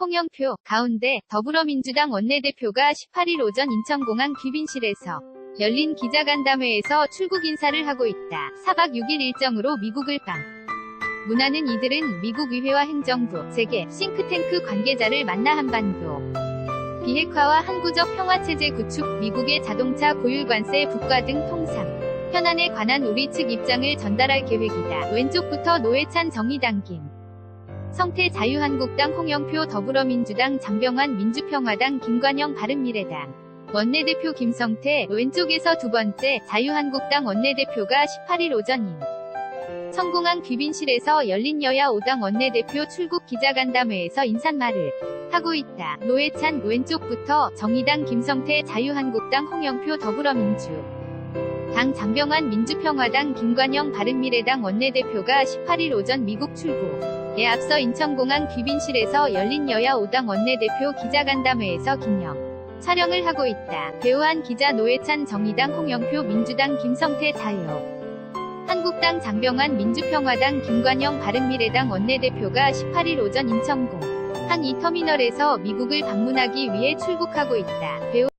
홍영표, 가운데 더불어민주당 원내대표가 18일 오전 인천공항 귀빈실에서 열린 기자간담회에서 출국 인사를 하고 있다. 4박 6일 일정으로 미국을 방. 문화는 이들은 미국 의회와 행정부, 세계, 싱크탱크 관계자를 만나 한반도 비핵화와 항구적 평화체제 구축, 미국의 자동차 고율 관세 북과 등 통상, 현안에 관한 우리 측 입장을 전달할 계획이다. 왼쪽부터 노회찬 정의당 김. 성태 자유한국당 홍영표 더불어민주당 장병환 민주평화당 김관영 바른미래당. 원내대표 김성태 왼쪽에서 두 번째 자유한국당 원내대표가 18일 오전 인 성공한 귀빈실에서 열린 여야 5당 원내대표 출국 기자간담회에서 인사말을 하고 있다. 노회찬 왼쪽부터 정의당 김성태 자유한국당 홍영표 더불어민주. 당 장병환 민주평화당 김관영 바른미래당 원내대표가 18일 오전 미국 출국 에 앞서 인천공항 귀빈실에서 열린 여야 5당 원내대표 기자간담회에서 긴영 촬영을 하고 있다. 배우한 기자 노회찬 정의당 홍영표 민주당 김성태 자유 한국당 장병환 민주평화당 김관영 바른미래당 원내대표가 18일 오전 인천공 항 2터미널에서 미국을 방문하기 위해 출국하고 있다. 배우